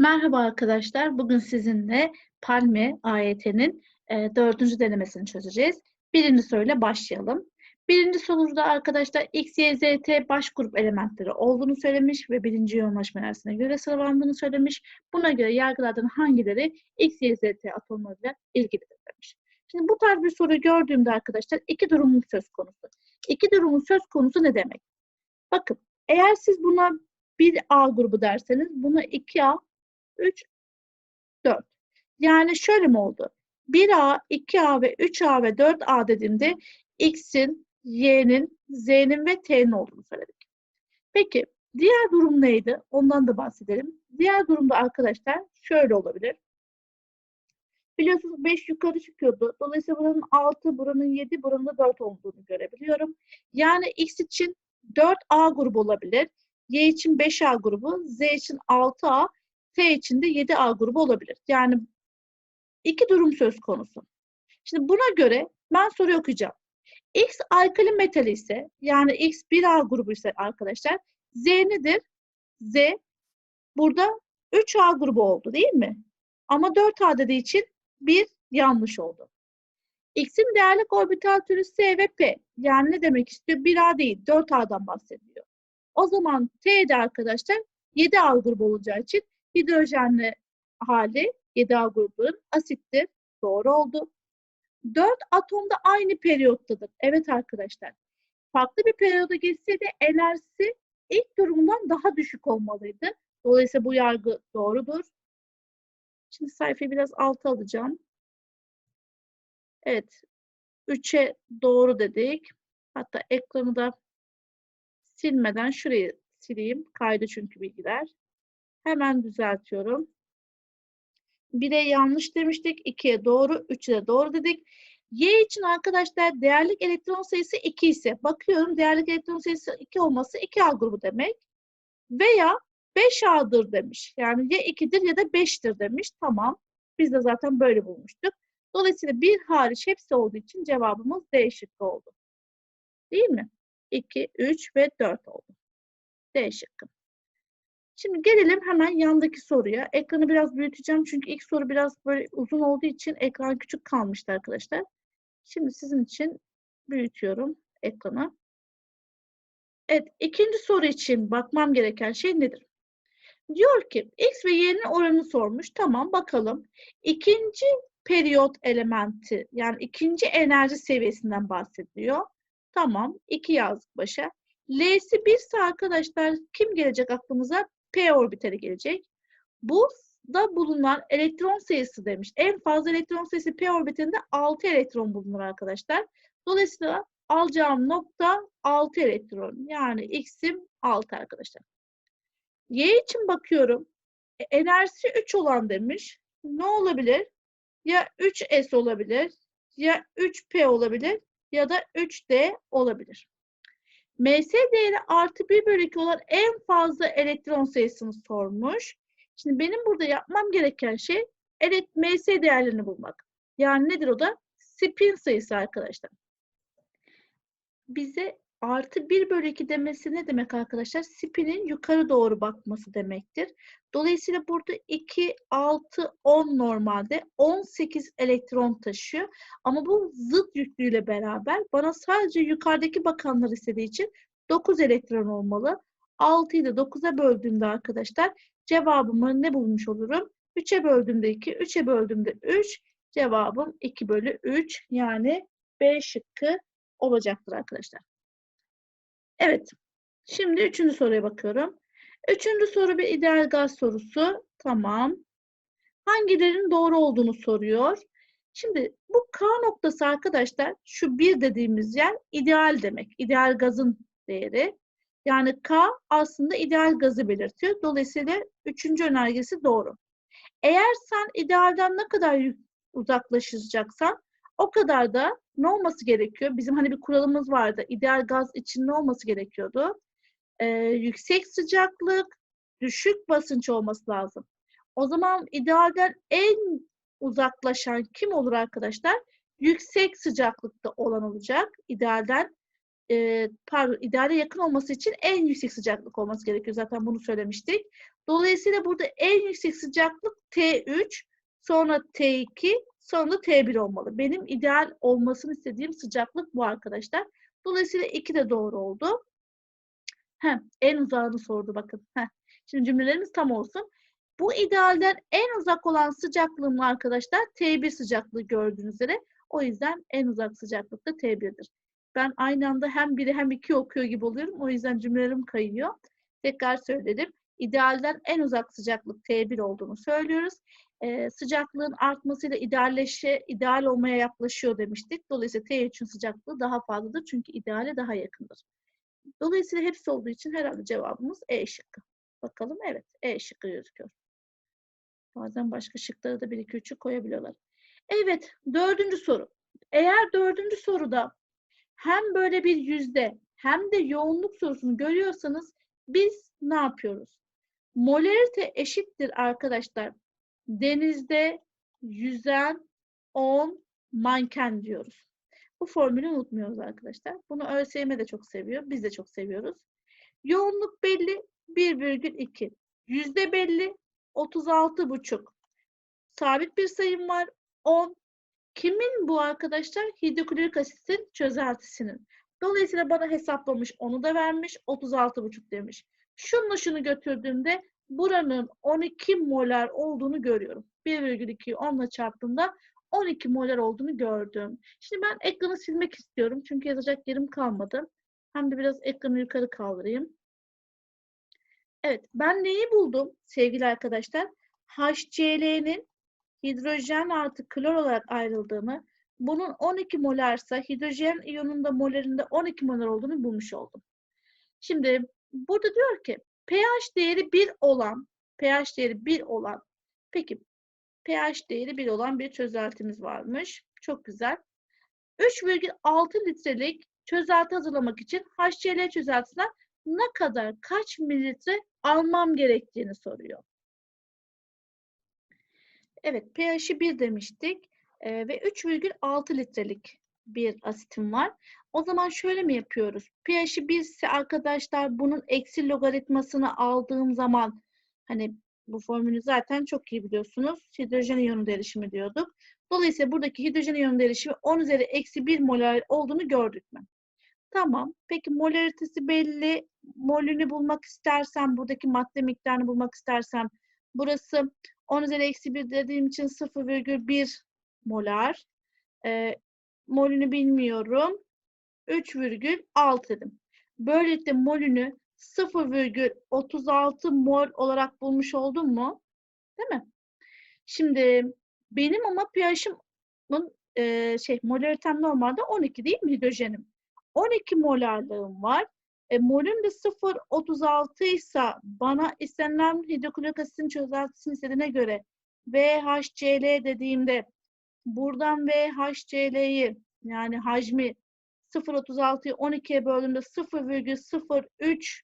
Merhaba arkadaşlar. Bugün sizinle Palme AYT'nin e, dördüncü denemesini çözeceğiz. Birinci soruyla başlayalım. Birinci soruda arkadaşlar X, Y, Z, T baş grup elementleri olduğunu söylemiş ve birinci yoğunlaşma enerjisine göre sıralandığını söylemiş. Buna göre yargılardan hangileri X, Y, Z, T atomlarıyla ilgilidir demiş. Şimdi bu tarz bir soruyu gördüğümde arkadaşlar iki durumun söz konusu. İki durumun söz konusu ne demek? Bakın eğer siz buna bir A grubu derseniz buna 2A, 3, 4. Yani şöyle mi oldu? 1A, 2A ve 3A ve 4A dediğimde X'in, Y'nin, Z'nin ve T'nin olduğunu söyledik. Peki diğer durum neydi? Ondan da bahsedelim. Diğer durumda arkadaşlar şöyle olabilir. Biliyorsunuz 5 yukarı çıkıyordu. Dolayısıyla buranın 6, buranın 7, buranın da 4 olduğunu görebiliyorum. Yani X için 4A grubu olabilir. Y için 5A grubu, Z için 6A, T için de 7A grubu olabilir. Yani iki durum söz konusu. Şimdi buna göre ben soruyu okuyacağım. X alkali metali ise yani X 1A grubu ise arkadaşlar Z nedir? Z burada 3A grubu oldu değil mi? Ama 4A dediği için bir yanlış oldu. X'in değerlik orbital türü S ve P. Yani ne demek istiyor? 1A değil 4A'dan bahsediyor. O zaman T'de arkadaşlar 7A grubu olacağı için hidrojenli hali 7A grubunun asittir. Doğru oldu. 4 atom da aynı periyottadır. Evet arkadaşlar. Farklı bir periyoda geçse de enerjisi ilk durumundan daha düşük olmalıydı. Dolayısıyla bu yargı doğrudur. Şimdi sayfayı biraz alta alacağım. Evet. 3'e doğru dedik. Hatta ekranı da silmeden şurayı sileyim. Kaydı çünkü bilgiler. Hemen düzeltiyorum. 1'e yanlış demiştik. 2'ye doğru. 3'e de doğru dedik. Y için arkadaşlar değerlik elektron sayısı 2 ise bakıyorum değerlik elektron sayısı 2 olması 2A grubu demek. Veya 5A'dır demiş. Yani ya 2'dir ya da 5'tir demiş. Tamam. Biz de zaten böyle bulmuştuk. Dolayısıyla bir hariç hepsi olduğu için cevabımız D şıkkı oldu. Değil mi? 2, 3 ve 4 oldu. D şıkkı. Şimdi gelelim hemen yandaki soruya. Ekranı biraz büyüteceğim çünkü ilk soru biraz böyle uzun olduğu için ekran küçük kalmıştı arkadaşlar. Şimdi sizin için büyütüyorum ekranı. Evet, ikinci soru için bakmam gereken şey nedir? Diyor ki X ve Y'nin oranını sormuş. Tamam bakalım. İkinci periyot elementi yani ikinci enerji seviyesinden bahsediyor. Tamam. 2 yazdık başa. L'si 1 ise arkadaşlar kim gelecek aklımıza? P orbitali gelecek. Bu da bulunan elektron sayısı demiş. En fazla elektron sayısı P orbitalinde 6 elektron bulunur arkadaşlar. Dolayısıyla alacağım nokta 6 elektron. Yani X'im 6 arkadaşlar. Y için bakıyorum. E, enerjisi 3 olan demiş. Ne olabilir? Ya 3S olabilir, ya 3P olabilir ya da 3D olabilir. MS değeri artı 1 bölü 2 olan en fazla elektron sayısını sormuş. Şimdi benim burada yapmam gereken şey evet MS değerlerini bulmak. Yani nedir o da? Spin sayısı arkadaşlar. Bize artı 1 bölü 2 demesi ne demek arkadaşlar? Spin'in yukarı doğru bakması demektir. Dolayısıyla burada 2, 6, 10 normalde 18 elektron taşıyor. Ama bu zıt yüklüyle beraber bana sadece yukarıdaki bakanlar istediği için 9 elektron olmalı. 6'yı da 9'a böldüğümde arkadaşlar cevabımı ne bulmuş olurum? 3'e böldüğümde 2, 3'e böldüğümde 3. Cevabım 2 bölü 3 yani B şıkkı olacaktır arkadaşlar. Evet. Şimdi üçüncü soruya bakıyorum. Üçüncü soru bir ideal gaz sorusu. Tamam. Hangilerinin doğru olduğunu soruyor. Şimdi bu K noktası arkadaşlar şu bir dediğimiz yer ideal demek. İdeal gazın değeri. Yani K aslında ideal gazı belirtiyor. Dolayısıyla üçüncü önergesi doğru. Eğer sen idealden ne kadar uzaklaşacaksan o kadar da ne olması gerekiyor? Bizim hani bir kuralımız vardı. İdeal gaz için ne olması gerekiyordu? Ee, yüksek sıcaklık, düşük basınç olması lazım. O zaman idealden en uzaklaşan kim olur arkadaşlar? Yüksek sıcaklıkta olan olacak idealden. e, pardon ideale yakın olması için en yüksek sıcaklık olması gerekiyor. Zaten bunu söylemiştik. Dolayısıyla burada en yüksek sıcaklık T3, sonra T2, sonra da T1 olmalı. Benim ideal olmasını istediğim sıcaklık bu arkadaşlar. Dolayısıyla 2 de doğru oldu. Heh, en uzağını sordu bakın. Heh. Şimdi cümlelerimiz tam olsun. Bu idealden en uzak olan sıcaklığım arkadaşlar T1 sıcaklığı gördüğünüz üzere. O yüzden en uzak sıcaklık da T1'dir. Ben aynı anda hem biri hem iki okuyor gibi oluyorum. O yüzden cümlelerim kayıyor. Tekrar söyledim. İdealden en uzak sıcaklık T1 olduğunu söylüyoruz. Ee, sıcaklığın artmasıyla idealleşe, ideal olmaya yaklaşıyor demiştik. Dolayısıyla T3'ün sıcaklığı daha fazladır. Çünkü ideale daha yakındır. Dolayısıyla hepsi olduğu için herhalde cevabımız E şıkkı. Bakalım evet E şıkkı gözüküyor. Bazen başka şıkları da bir iki üçü koyabiliyorlar. Evet dördüncü soru. Eğer dördüncü soruda hem böyle bir yüzde hem de yoğunluk sorusunu görüyorsanız biz ne yapıyoruz? Molarite eşittir arkadaşlar. Denizde yüzen 10 manken diyoruz. Bu formülü unutmuyoruz arkadaşlar. Bunu ÖSYM de çok seviyor. Biz de çok seviyoruz. Yoğunluk belli 1,2. Yüzde belli 36,5. Sabit bir sayım var 10. Kimin bu arkadaşlar? Hidroklorik asitin çözeltisinin. Dolayısıyla bana hesaplamış, onu da vermiş, 36,5 demiş. Şununla şunu götürdüğümde buranın 12 molar olduğunu görüyorum. 1,2'yi 10'la çarptığımda 12 molar olduğunu gördüm. Şimdi ben ekranı silmek istiyorum. Çünkü yazacak yerim kalmadı. Hem de biraz ekranı yukarı kaldırayım. Evet, ben neyi buldum sevgili arkadaşlar? HCl'nin hidrojen artı klor olarak ayrıldığını, bunun 12 molarsa hidrojen iyonunda molarında 12 molar olduğunu bulmuş oldum. Şimdi burada diyor ki pH değeri 1 olan, pH değeri 1 olan, peki pH değeri 1 olan bir çözeltimiz varmış. Çok güzel. 3,6 litrelik çözelti hazırlamak için HCl çözeltisinden ne kadar, kaç mililitre almam gerektiğini soruyor. Evet, pH'i 1 demiştik ee, ve 3,6 litrelik bir asitim var. O zaman şöyle mi yapıyoruz? 1 ise arkadaşlar bunun eksi logaritmasını aldığım zaman hani bu formülü zaten çok iyi biliyorsunuz. Hidrojen iyonu derişimi diyorduk. Dolayısıyla buradaki hidrojen iyonu derişimi 10 üzeri eksi 1 molar olduğunu gördük mü? Tamam. Peki molaritesi belli. Molünü bulmak istersem, buradaki madde miktarını bulmak istersem burası 10 üzeri eksi 1 dediğim için 0,1 molar. E, molünü bilmiyorum. 3,6 dedim. Böylelikle molünü 0,36 mol olarak bulmuş oldum mu? Değil mi? Şimdi benim ama pH'imin e, şey molaritem normalde 12 değil mi hidrojenim? 12 molarlığım var. E, molüm de 0,36 ise bana istenilen hidroklorik asitin çözeltisini istediğine göre VHCl dediğimde buradan VHCl'yi yani hacmi 0,36'yı 12'ye böldüğümde 0,03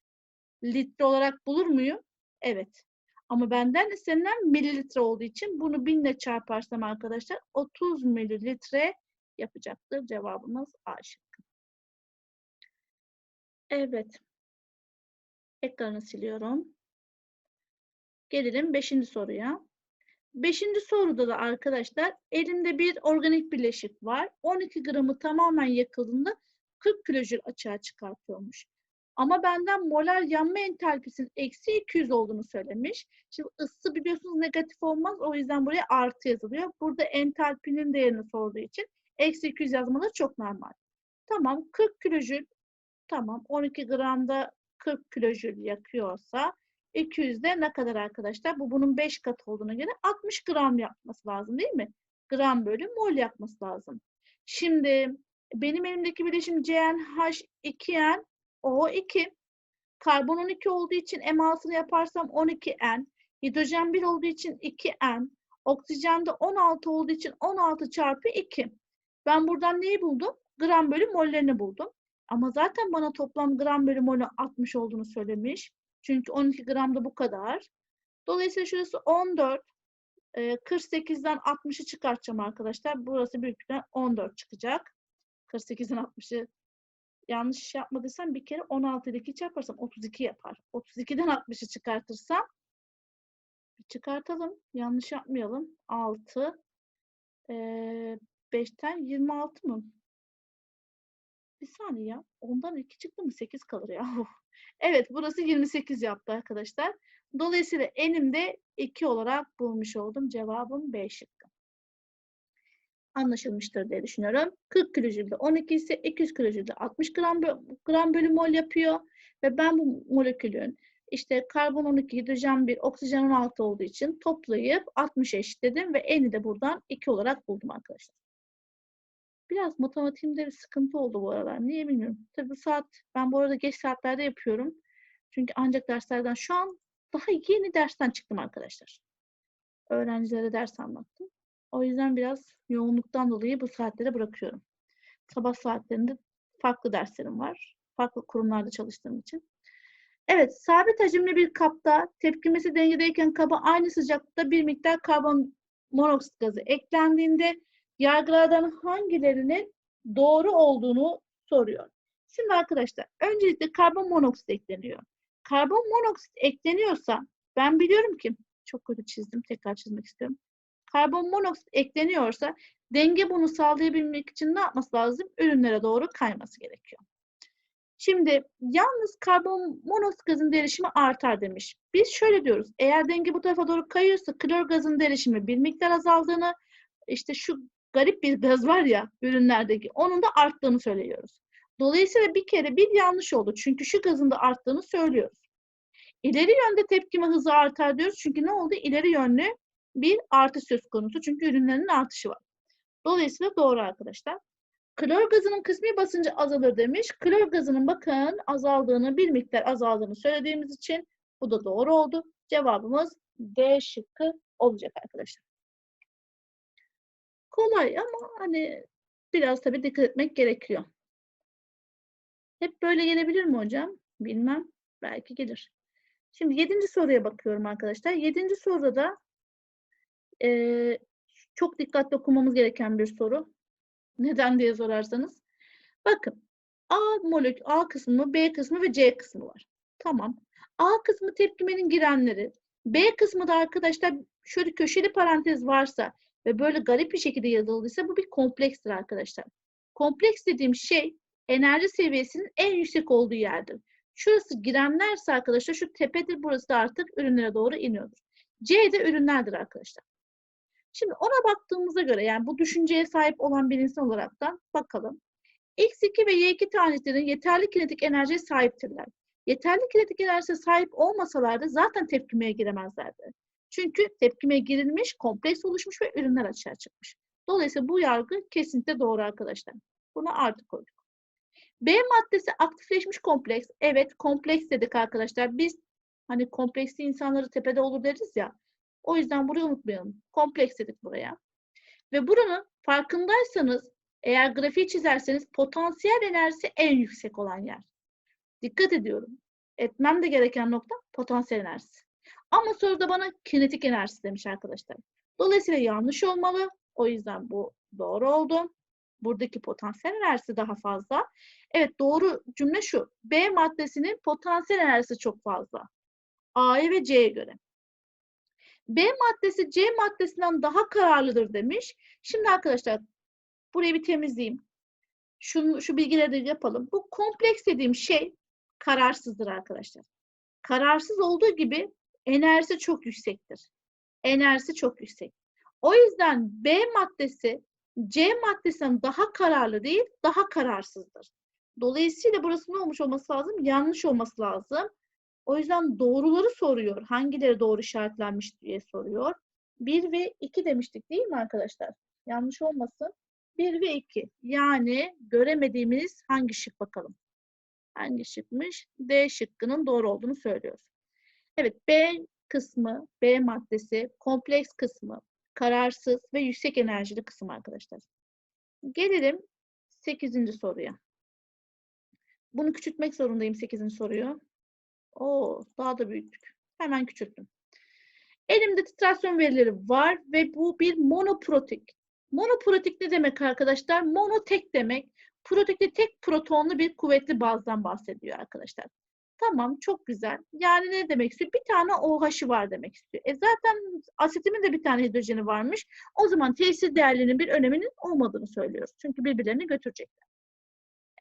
litre olarak bulur muyum? Evet. Ama benden istenilen mililitre olduğu için bunu binle çarparsam arkadaşlar 30 mililitre yapacaktır. Cevabımız A şıkkı. Evet. Ekranı siliyorum. Gelelim beşinci soruya. Beşinci soruda da arkadaşlar elimde bir organik bileşik var. 12 gramı tamamen yakıldığında 40 kilojül açığa çıkartıyormuş. Ama benden molar yanma entalpisinin eksi 200 olduğunu söylemiş. Şimdi ısı biliyorsunuz negatif olmaz. O yüzden buraya artı yazılıyor. Burada entalpinin değerini sorduğu için eksi 200 yazmaları çok normal. Tamam 40 kilojül tamam 12 gramda 40 kilojül yakıyorsa 200'de ne kadar arkadaşlar? Bu bunun 5 katı olduğuna göre 60 gram yapması lazım değil mi? Gram bölü mol yapması lazım. Şimdi benim elimdeki bileşim CnH2n O2. Karbon 12 olduğu için M6'ını yaparsam 12N. Hidrojen 1 olduğu için 2N. Oksijen de 16 olduğu için 16 çarpı 2. Ben buradan neyi buldum? Gram bölü mollerini buldum. Ama zaten bana toplam gram bölü molü 60 olduğunu söylemiş. Çünkü 12 gram da bu kadar. Dolayısıyla şurası 14. 48'den 60'ı çıkartacağım arkadaşlar. Burası büyük ihtimalle 14 çıkacak. 48'den 60'ı yanlış yapmadıysam bir kere 16 ile 2 çarparsam 32 yapar. 32'den 60'ı çıkartırsam bir çıkartalım. Yanlış yapmayalım. 6 eee 5'ten 26 mı? Bir saniye ya. Ondan 2 çıktı mı 8 kalır ya. Evet burası 28 yaptı arkadaşlar. Dolayısıyla enimde 2 olarak bulmuş oldum. Cevabım B şıkkı. Anlaşılmıştır diye düşünüyorum. 40 kilojülde 12 ise 200 kilojülde 60 gram, gram bölü mol yapıyor. Ve ben bu molekülün işte karbon 12, hidrojen 1, oksijen 16 olduğu için toplayıp 60 eşitledim ve eni de buradan 2 olarak buldum arkadaşlar. Biraz matematiğimde bir sıkıntı oldu bu aralar. Niye bilmiyorum. Tabii bu saat, ben bu arada geç saatlerde yapıyorum. Çünkü ancak derslerden şu an daha yeni dersten çıktım arkadaşlar. Öğrencilere ders anlattım. O yüzden biraz yoğunluktan dolayı bu saatlere bırakıyorum. Sabah saatlerinde farklı derslerim var. Farklı kurumlarda çalıştığım için. Evet, sabit hacimli bir kapta tepkimesi dengedeyken kaba aynı sıcaklıkta bir miktar karbon monoksit gazı eklendiğinde yargılardan hangilerinin doğru olduğunu soruyor. Şimdi arkadaşlar, öncelikle karbon monoksit ekleniyor. Karbon monoksit ekleniyorsa ben biliyorum ki çok kötü çizdim, tekrar çizmek istiyorum. Karbon monoksit ekleniyorsa denge bunu sağlayabilmek için ne yapması lazım? Ürünlere doğru kayması gerekiyor. Şimdi yalnız karbon monoksit gazın derişimi artar demiş. Biz şöyle diyoruz. Eğer denge bu tarafa doğru kayıyorsa klor gazın derişimi bir miktar azaldığını, işte şu garip bir gaz var ya ürünlerdeki onun da arttığını söylüyoruz. Dolayısıyla bir kere bir yanlış oldu. Çünkü şu gazın da arttığını söylüyoruz. İleri yönde tepkime hızı artar diyoruz. Çünkü ne oldu? İleri yönlü bir artış söz konusu. Çünkü ürünlerin artışı var. Dolayısıyla doğru arkadaşlar. Klor gazının kısmi basıncı azalır demiş. Klor gazının bakın azaldığını, bir miktar azaldığını söylediğimiz için bu da doğru oldu. Cevabımız D şıkkı olacak arkadaşlar. Kolay ama hani biraz tabii dikkat etmek gerekiyor. Hep böyle gelebilir mi hocam? Bilmem. Belki gelir. Şimdi yedinci soruya bakıyorum arkadaşlar. Yedinci soruda da eee, çok dikkatli okumamız gereken bir soru. Neden diye sorarsanız. Bakın A molekül A kısmı, B kısmı ve C kısmı var. Tamam. A kısmı tepkimenin girenleri. B kısmı da arkadaşlar şöyle köşeli parantez varsa ve böyle garip bir şekilde yazıldıysa bu bir komplekstir arkadaşlar. Kompleks dediğim şey enerji seviyesinin en yüksek olduğu yerdir. Şurası girenlerse arkadaşlar şu tepedir burası da artık ürünlere doğru iniyordur. C de ürünlerdir arkadaşlar. Şimdi ona baktığımıza göre yani bu düşünceye sahip olan bir insan olaraktan bakalım. X2 ve Y2 taneciklerin yeterli kinetik enerjiye sahiptirler. Yeterli kinetik enerjiye sahip olmasalardı zaten tepkimeye giremezlerdi. Çünkü tepkimeye girilmiş, kompleks oluşmuş ve ürünler açığa çıkmış. Dolayısıyla bu yargı kesinlikle doğru arkadaşlar. Buna artı koyduk. B maddesi aktifleşmiş kompleks. Evet kompleks dedik arkadaşlar. Biz hani kompleksli insanları tepede olur deriz ya. O yüzden burayı unutmayalım. Kompleks dedik buraya. Ve buranın farkındaysanız eğer grafiği çizerseniz potansiyel enerjisi en yüksek olan yer. Dikkat ediyorum. Etmem de gereken nokta potansiyel enerjisi. Ama soruda bana kinetik enerjisi demiş arkadaşlar. Dolayısıyla yanlış olmalı. O yüzden bu doğru oldu. Buradaki potansiyel enerjisi daha fazla. Evet doğru cümle şu. B maddesinin potansiyel enerjisi çok fazla. A'ya ve C'ye göre. B maddesi C maddesinden daha kararlıdır demiş. Şimdi arkadaşlar burayı bir temizleyeyim. Şu, şu bilgileri de yapalım. Bu kompleks dediğim şey kararsızdır arkadaşlar. Kararsız olduğu gibi enerjisi çok yüksektir. Enerjisi çok yüksek. O yüzden B maddesi C maddesinden daha kararlı değil, daha kararsızdır. Dolayısıyla burası ne olmuş olması lazım? Yanlış olması lazım. O yüzden doğruları soruyor. Hangileri doğru işaretlenmiş diye soruyor. 1 ve 2 demiştik değil mi arkadaşlar? Yanlış olmasın. 1 ve 2. Yani göremediğimiz hangi şık bakalım. Hangi şıkmış? D şıkkının doğru olduğunu söylüyoruz. Evet B kısmı, B maddesi, kompleks kısmı, kararsız ve yüksek enerjili kısım arkadaşlar. Gelelim 8. soruya. Bunu küçültmek zorundayım 8. soruyu. Oo, daha da büyüttük. Hemen küçülttüm. Elimde titrasyon verileri var ve bu bir monoprotik. Monoprotik ne demek arkadaşlar? Mono tek demek. Protekte tek protonlu bir kuvvetli bazdan bahsediyor arkadaşlar. Tamam çok güzel. Yani ne demek istiyor? Bir tane OH'ı var demek istiyor. E zaten asetimin de bir tane hidrojeni varmış. O zaman tesir değerlerinin bir öneminin olmadığını söylüyoruz. Çünkü birbirlerini götürecekler.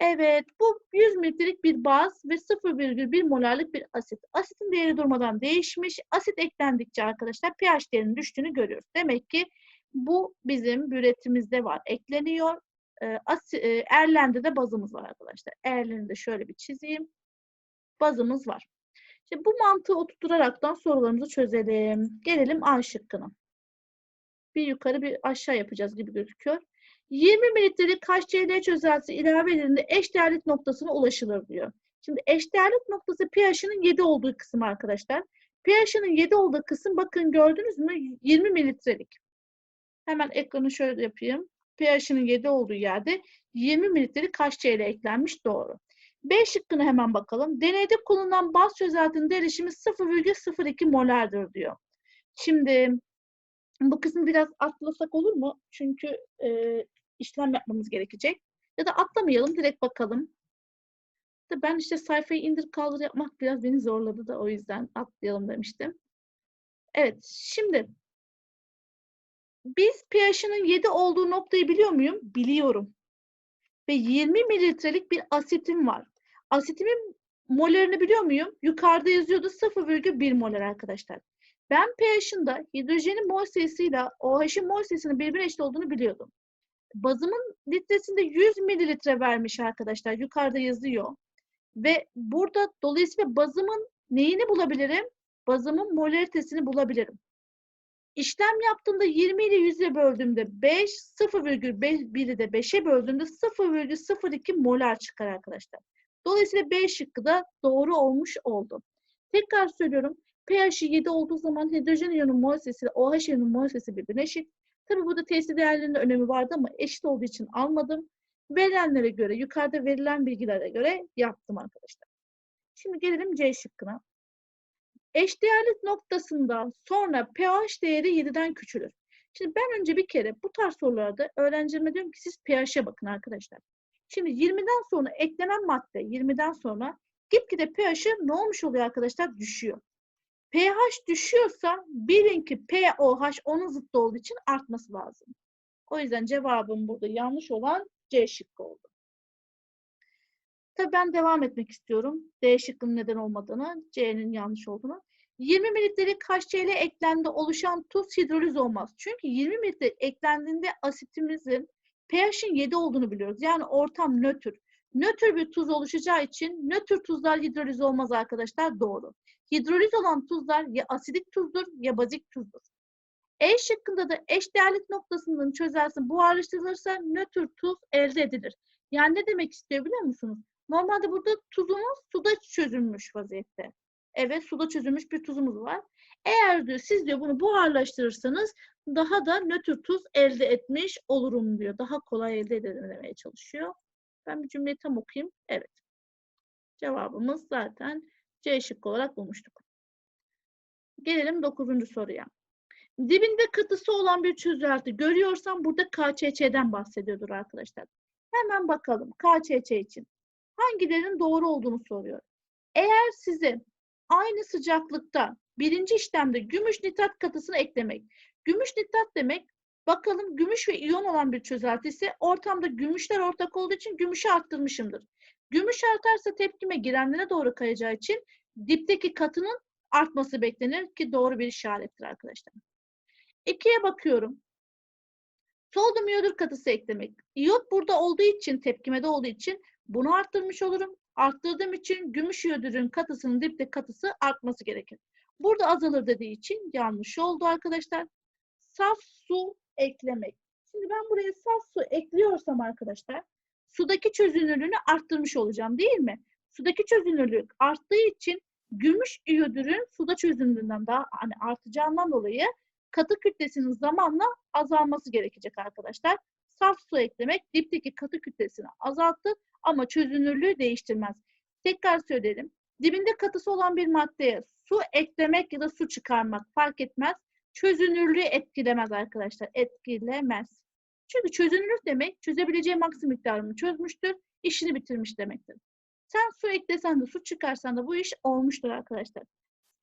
Evet, bu 100 mililitrelik bir baz ve 0,1 molarlık bir asit. Asitin değeri durmadan değişmiş. Asit eklendikçe arkadaşlar pH değerinin düştüğünü görüyoruz. Demek ki bu bizim üretimimizde var. Ekleniyor. E, asi, e, de bazımız var arkadaşlar. Erlen'i de şöyle bir çizeyim. Bazımız var. Şimdi bu mantığı oturtaraktan sorularımızı çözelim. Gelelim A şıkkına. Bir yukarı bir aşağı yapacağız gibi gözüküyor. 20 mililitrelik HCl çözeltisi ilave edildiğinde eşdeğerlik noktasına ulaşılır diyor. Şimdi eşdeğerlik noktası pH'inin 7 olduğu kısım arkadaşlar. pH'inin 7 olduğu kısım bakın gördünüz mü 20 mililitrelik. Hemen ekranı şöyle yapayım. pH'inin 7 olduğu yerde 20 mililitrelik HCl eklenmiş doğru. B şıkkına hemen bakalım. Deneyde kullanılan baz çözeltinin derişimi 0,02 molardır diyor. Şimdi bu kısmı biraz atlasak olur mu? Çünkü e, işlem yapmamız gerekecek. Ya da atlamayalım, direkt bakalım. Ben işte sayfayı indir kaldır yapmak biraz beni zorladı da o yüzden atlayalım demiştim. Evet, şimdi biz pH'inin 7 olduğu noktayı biliyor muyum? Biliyorum. Ve 20 mililitrelik bir asitim var. Asitimin molerini biliyor muyum? Yukarıda yazıyordu 0,1 molar arkadaşlar. Ben pH'ında hidrojenin mol sayısıyla OH'in mol sayısının birbirine eşit olduğunu biliyordum. Bazımın litresinde 100 mililitre vermiş arkadaşlar. Yukarıda yazıyor. Ve burada dolayısıyla bazımın neyini bulabilirim? Bazımın molaritesini bulabilirim. İşlem yaptığımda 20 ile 100'e böldüğümde 5, 0,1'i de 5'e böldüğümde 0,02 molar çıkar arkadaşlar. Dolayısıyla B şıkkı da doğru olmuş oldu. Tekrar söylüyorum. pH'i 7 olduğu zaman hidrojen iyonun mol sayısı ile OH iyonun mol sayısı birbirine eşit. Tabi burada tesir değerlerinin önemi vardı ama eşit olduğu için almadım. Verilenlere göre, yukarıda verilen bilgilere göre yaptım arkadaşlar. Şimdi gelelim C şıkkına. Eşdeğerlik noktasında sonra pH değeri 7'den küçülür. Şimdi ben önce bir kere bu tarz sorularda öğrencilerime diyorum ki siz pH'e bakın arkadaşlar. Şimdi 20'den sonra eklenen madde 20'den sonra gitgide pH'i ne olmuş oluyor arkadaşlar? Düşüyor. pH düşüyorsa bilin ki pOH onun zıttı olduğu için artması lazım. O yüzden cevabım burada yanlış olan C şıkkı oldu. Tabii ben devam etmek istiyorum. D şıkkının neden olmadığını, C'nin yanlış olduğunu. 20 mililitrelik HCl eklendi oluşan tuz hidroliz olmaz. Çünkü 20 mililitre eklendiğinde asitimizin pH'in 7 olduğunu biliyoruz. Yani ortam nötr. Nötr bir tuz oluşacağı için nötr tuzlar hidroliz olmaz arkadaşlar. Doğru. Hidroliz olan tuzlar ya asidik tuzdur ya bazik tuzdur. E şıkkında da eşdeğerlik noktasının çözelsin buharlaştırılırsa nötr tuz elde edilir. Yani ne demek istiyor biliyor musunuz? Normalde burada tuzumuz suda çözülmüş vaziyette. Evet suda çözülmüş bir tuzumuz var. Eğer diyor siz diyor bunu buharlaştırırsanız daha da nötr tuz elde etmiş olurum diyor. Daha kolay elde edilmeye çalışıyor. Ben bir cümleyi tam okuyayım. Evet. Cevabımız zaten C şıkkı olarak bulmuştuk. Gelelim dokuzuncu soruya. Dibinde katısı olan bir çözelti görüyorsam burada KÇÇ'den bahsediyordur arkadaşlar. Hemen bakalım KÇÇ için. Hangilerinin doğru olduğunu soruyor. Eğer size aynı sıcaklıkta birinci işlemde gümüş nitrat katısını eklemek. Gümüş nitrat demek bakalım gümüş ve iyon olan bir çözelti ise ortamda gümüşler ortak olduğu için gümüşü arttırmışımdır. Gümüş artarsa tepkime girenlere doğru kayacağı için dipteki katının artması beklenir ki doğru bir işarettir arkadaşlar. İkiye bakıyorum. Sodyum iyodür katısı eklemek. İyot burada olduğu için, tepkimede olduğu için bunu arttırmış olurum. Arttırdığım için gümüş iyodürün katısının dipte katısı artması gerekir. Burada azalır dediği için yanlış oldu arkadaşlar. Saf su eklemek. Şimdi ben buraya saf su ekliyorsam arkadaşlar sudaki çözünürlüğünü arttırmış olacağım değil mi? Sudaki çözünürlük arttığı için gümüş iyodürün suda çözünürlüğünden daha hani artacağından dolayı katı kütlesinin zamanla azalması gerekecek arkadaşlar. Saf su eklemek dipteki katı kütlesini azalttı ama çözünürlüğü değiştirmez. Tekrar söyleyelim. Dibinde katısı olan bir maddeye su eklemek ya da su çıkarmak fark etmez. Çözünürlüğü etkilemez arkadaşlar. Etkilemez. Çünkü çözünürlük demek çözebileceği maksimum miktarını çözmüştür, işini bitirmiş demektir. Sen su eklesen de su çıkarsan da bu iş olmuştur arkadaşlar.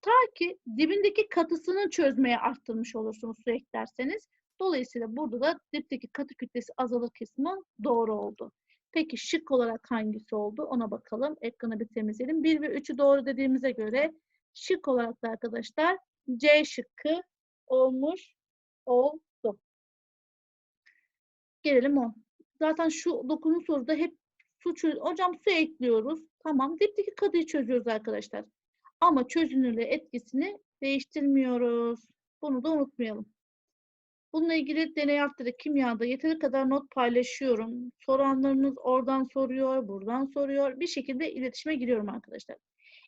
Ta ki dibindeki katısını çözmeye arttırmış olursunuz su eklerseniz. Dolayısıyla burada da dipteki katı kütlesi azalır kısmı doğru oldu. Peki şık olarak hangisi oldu? Ona bakalım. Ekranı bir temizleyelim. 1 ve 3'ü doğru dediğimize göre şık olarak da arkadaşlar C şıkkı olmuş oldu. Gelelim o. Zaten şu dokunu soruda hep su çöz Hocam su ekliyoruz. Tamam. Dipteki katıyı çözüyoruz arkadaşlar. Ama çözünürlüğe etkisini değiştirmiyoruz. Bunu da unutmayalım. Bununla ilgili deney yaptırdık kimyada yeteri kadar not paylaşıyorum. Soranlarınız oradan soruyor, buradan soruyor. Bir şekilde iletişime giriyorum arkadaşlar.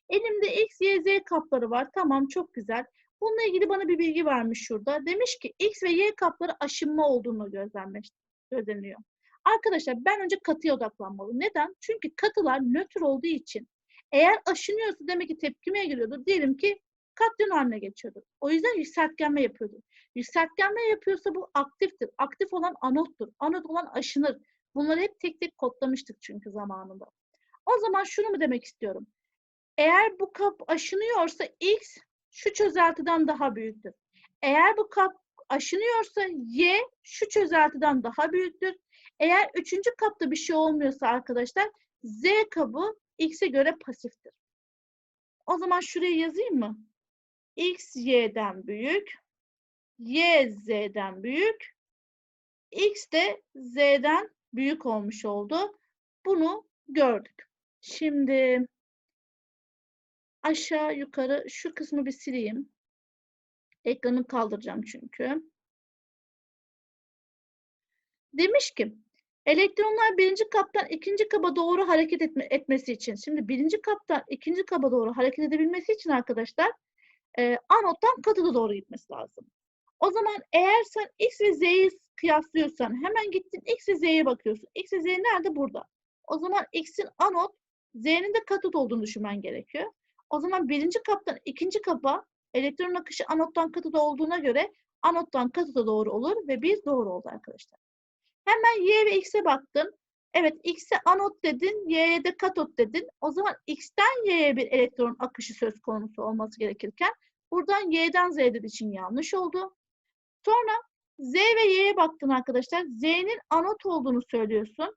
Elimde X, Y, Z kapları var. Tamam çok güzel. Bununla ilgili bana bir bilgi vermiş şurada. Demiş ki X ve Y kapları aşınma olduğunu gözlenmiş, gözleniyor. Arkadaşlar ben önce katıya odaklanmalı. Neden? Çünkü katılar nötr olduğu için eğer aşınıyorsa demek ki tepkimeye giriyordur. Diyelim ki katyon haline geçiyordur. O yüzden yükseltgenme yapıyordur. Yükseltgenme yapıyorsa bu aktiftir. Aktif olan anottur. Anot olan aşınır. Bunları hep tek tek kodlamıştık çünkü zamanında. O zaman şunu mu demek istiyorum? Eğer bu kap aşınıyorsa X şu çözeltiden daha büyüktür. Eğer bu kap aşınıyorsa Y şu çözeltiden daha büyüktür. Eğer üçüncü kapta bir şey olmuyorsa arkadaşlar Z kabı X'e göre pasiftir. O zaman şuraya yazayım mı? X Y'den büyük, Y Z'den büyük, X de Z'den büyük olmuş oldu. Bunu gördük. Şimdi aşağı yukarı şu kısmı bir sileyim. Ekranı kaldıracağım çünkü. Demiş ki elektronlar birinci kaptan ikinci kaba doğru hareket etme, etmesi için. Şimdi birinci kaptan ikinci kaba doğru hareket edebilmesi için arkadaşlar e, anottan katıda doğru gitmesi lazım. O zaman eğer sen X ve Z'yi kıyaslıyorsan hemen gittin X ve Z'ye bakıyorsun. X ve Z nerede? Burada. O zaman X'in anot, Z'nin de katot olduğunu düşünmen gerekiyor. O zaman birinci kaptan ikinci kapa elektron akışı anottan katıda olduğuna göre anottan katıda doğru olur ve bir doğru oldu arkadaşlar. Hemen Y ve X'e baktın. Evet X'e anot dedin, Y'ye de katot dedin. O zaman X'ten Y'ye bir elektron akışı söz konusu olması gerekirken buradan Y'den Z dediği için yanlış oldu. Sonra Z ve Y'ye baktın arkadaşlar. Z'nin anot olduğunu söylüyorsun.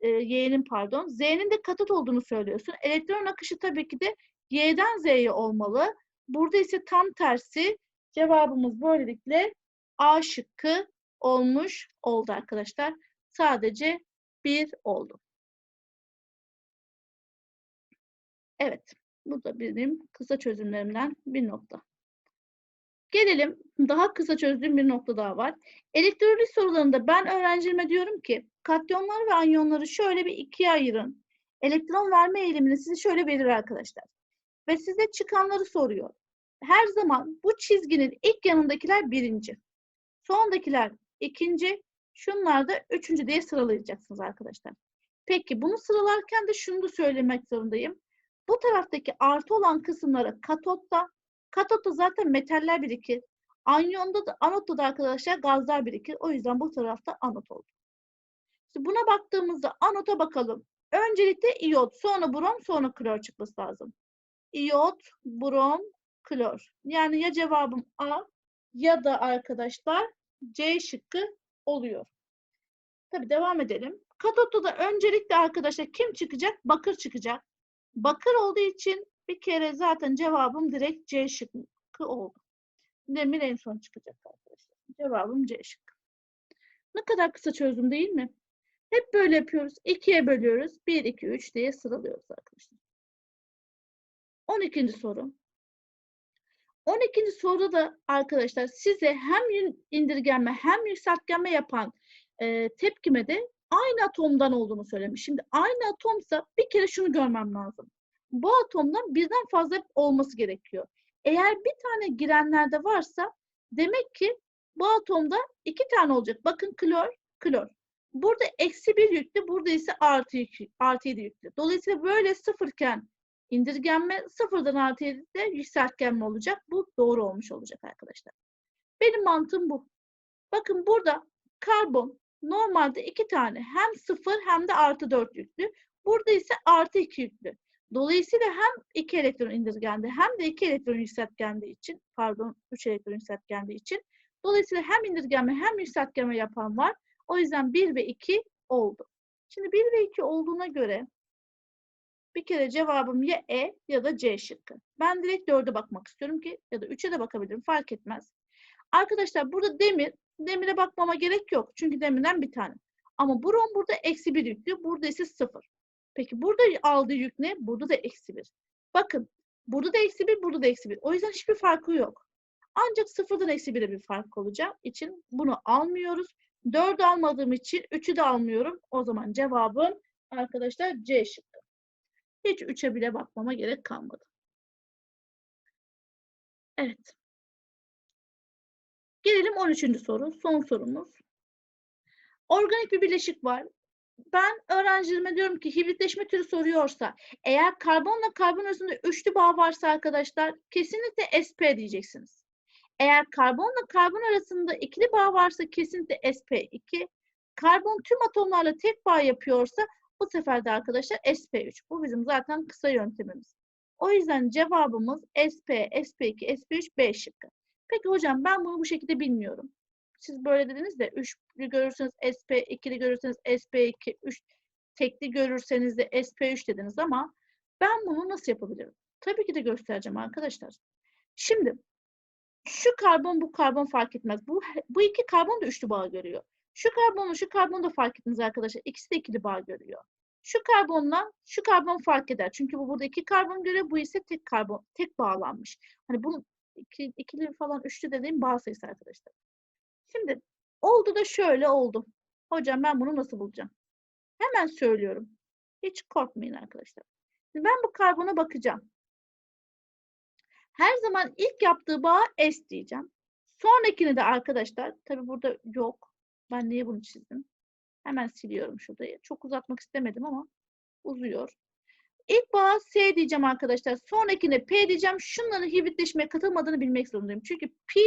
Ee, Y'nin pardon. Z'nin de katot olduğunu söylüyorsun. Elektron akışı tabii ki de Y'den Z'ye olmalı. Burada ise tam tersi cevabımız böylelikle A şıkkı olmuş oldu arkadaşlar. Sadece bir oldu. Evet. Bu da benim kısa çözümlerimden bir nokta. Gelelim daha kısa çözdüğüm bir nokta daha var. Elektrolit sorularında ben öğrencime diyorum ki katyonlar ve anyonları şöyle bir ikiye ayırın. Elektron verme eğilimini size şöyle verir arkadaşlar. Ve size çıkanları soruyor. Her zaman bu çizginin ilk yanındakiler birinci. Sondakiler ikinci. Şunlar da üçüncü diye sıralayacaksınız arkadaşlar. Peki bunu sıralarken de şunu da söylemek zorundayım. Bu taraftaki artı olan kısımlara katotta, katotta zaten metaller birikir. Anyonda da, anotta da arkadaşlar gazlar birikir. O yüzden bu tarafta anot oldu. Şimdi buna baktığımızda anota bakalım. Öncelikle iyot, sonra brom, sonra klor çıkması lazım. İyot, brom, klor. Yani ya cevabım A ya da arkadaşlar C şıkkı oluyor. Tabi devam edelim. Katotta da öncelikle arkadaşlar kim çıkacak? Bakır çıkacak. Bakır olduğu için bir kere zaten cevabım direkt C şıkkı oldu. Demir en son çıkacak arkadaşlar. Cevabım C şıkkı. Ne kadar kısa çözdüm değil mi? Hep böyle yapıyoruz. 2'ye bölüyoruz. 1, 2, 3 diye sıralıyoruz arkadaşlar. 12. soru. 12. soruda da arkadaşlar size hem indirgenme hem yükseltgenme yapan e, tepkimede aynı atomdan olduğunu söylemiş. Şimdi aynı atomsa bir kere şunu görmem lazım. Bu atomdan birden fazla olması gerekiyor. Eğer bir tane girenlerde varsa demek ki bu atomda iki tane olacak. Bakın klor, klor. Burada eksi bir yüklü, burada ise artı, yük, artı yedi yüklü. Dolayısıyla böyle sıfırken indirgenme, sıfırdan artı yedide yükseltgenme olacak. Bu doğru olmuş olacak arkadaşlar. Benim mantığım bu. Bakın burada karbon normalde iki tane hem 0 hem de artı 4 yüklü. Burada ise artı 2 yüklü. Dolayısıyla hem 2 elektron indirgendi hem de 2 elektron yükseltgendiği için pardon 3 elektron yükseltgendiği için dolayısıyla hem indirgenme hem yükseltgenme yapan var. O yüzden 1 ve 2 oldu. Şimdi 1 ve 2 olduğuna göre bir kere cevabım ya E ya da C şıkkı. Ben direkt 4'e bakmak istiyorum ki ya da 3'e de bakabilirim fark etmez. Arkadaşlar burada demir, demire bakmama gerek yok. Çünkü demirden bir tane. Ama brom burada eksi 1 yüklü, burada ise 0. Peki burada aldığı yük ne? Burada da eksi 1. Bakın burada da eksi 1, burada da eksi 1. O yüzden hiçbir farkı yok. Ancak sıfırdan eksi 1'e bir fark olacağı için bunu almıyoruz. 4'ü almadığım için 3'ü de almıyorum. O zaman cevabım arkadaşlar C şıkkı. Hiç 3'e bile bakmama gerek kalmadı. Evet. Gelelim 13. soru. Son sorumuz. Organik bir bileşik var. Ben öğrencilerime diyorum ki hibritleşme türü soruyorsa eğer karbonla karbon arasında üçlü bağ varsa arkadaşlar kesinlikle sp diyeceksiniz. Eğer karbonla karbon arasında ikili bağ varsa kesinlikle sp2. Karbon tüm atomlarla tek bağ yapıyorsa bu sefer de arkadaşlar sp3. Bu bizim zaten kısa yöntemimiz. O yüzden cevabımız sp, sp2, sp3, b şıkkı. Peki hocam ben bunu bu şekilde bilmiyorum. Siz böyle dediniz de üçlü görürseniz SP, ikili görürseniz SP2, üç tekli görürseniz de SP3 dediniz ama ben bunu nasıl yapabilirim? Tabii ki de göstereceğim arkadaşlar. Şimdi şu karbon bu karbon fark etmez. Bu, bu iki karbon da üçlü bağ görüyor. Şu karbonla şu karbon da fark etmez arkadaşlar. İkisi de ikili bağ görüyor. Şu karbonla şu karbon fark eder. Çünkü bu burada iki karbon görüyor. Bu ise tek karbon, tek bağlanmış. Hani bunu iki, ikili falan üçlü dediğim bağ sayısı arkadaşlar. Şimdi oldu da şöyle oldu. Hocam ben bunu nasıl bulacağım? Hemen söylüyorum. Hiç korkmayın arkadaşlar. Şimdi ben bu karbona bakacağım. Her zaman ilk yaptığı bağ S diyeceğim. Sonrakini de arkadaşlar, tabi burada yok. Ben niye bunu çizdim? Hemen siliyorum şurayı. Çok uzatmak istemedim ama uzuyor. İlk bağ S diyeceğim arkadaşlar. Sonrakine P diyeceğim. Şunların hibritleşmeye katılmadığını bilmek zorundayım. Çünkü pi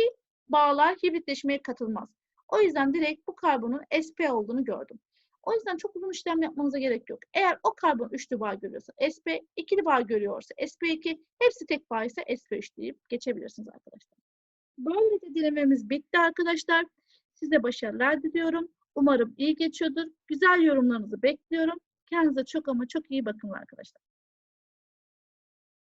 bağlar hibritleşmeye katılmaz. O yüzden direkt bu karbonun sp olduğunu gördüm. O yüzden çok uzun işlem yapmanıza gerek yok. Eğer o karbon üçlü bağ görüyorsa sp, ikili bağ görüyorsa sp2, hepsi tek bağ ise sp3 deyip geçebilirsiniz arkadaşlar. Böylece denememiz bitti arkadaşlar. Size başarılar diliyorum. Umarım iyi geçiyordur. Güzel yorumlarınızı bekliyorum. Kendinize çok ama çok iyi bakın arkadaşlar.